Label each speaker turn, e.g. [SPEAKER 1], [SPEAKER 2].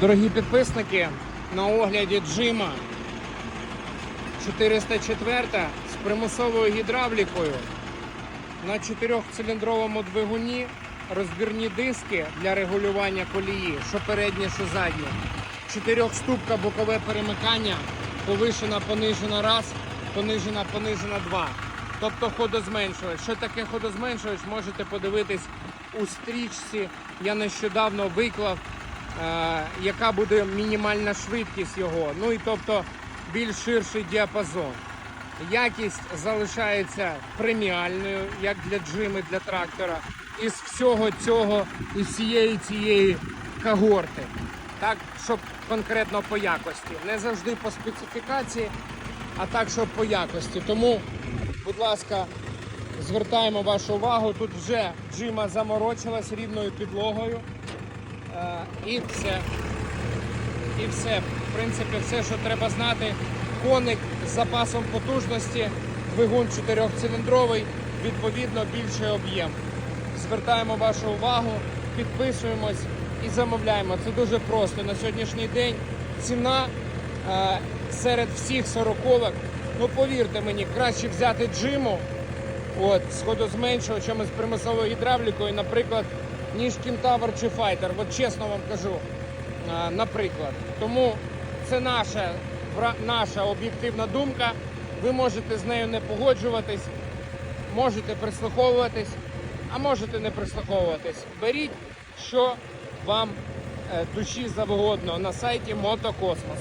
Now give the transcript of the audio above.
[SPEAKER 1] Дорогі підписники, на огляді джима 404 з примусовою гідравлікою на 4-циліндровому двигуні розбірні диски для регулювання колії, що переднє, що заднє. Чотирьохступка бокове перемикання, повишена, понижена раз, понижена, понижена два. Тобто ходозменшувач. Що таке ходозменшувач, можете подивитись у стрічці. Я нещодавно виклав, яка буде мінімальна швидкість його. Ну і тобто більш ширший діапазон. Якість залишається преміальною, як для джими, для трактора. Із всього цього, із всієї цієї когорти. Так, щоб конкретно по якості. Не завжди по специфікації, а так, щоб по якості. Тому, будь ласка, звертаємо вашу увагу. Тут вже джима заморочилась рівною підлогою. Е, і все. І все. В принципі, все, що треба знати. Коник з запасом потужності, двигун 4-циліндровий, відповідно більший об'єм. Звертаємо вашу увагу, підписуємось і замовляємо. Це дуже просто. На сьогоднішній день ціна е, серед всіх сороковок. Ну повірте мені, краще взяти джиму от, з ходозменшувачами з примусовою гідравлікою, наприклад, ніж Кентавр чи Файтер. От чесно вам кажу, наприклад. Тому це наша, наша об'єктивна думка. Ви можете з нею не погоджуватись, можете прислуховуватись, а можете не прислуховуватись. Беріть, що вам е, душі завгодно на сайті Мотокосмос.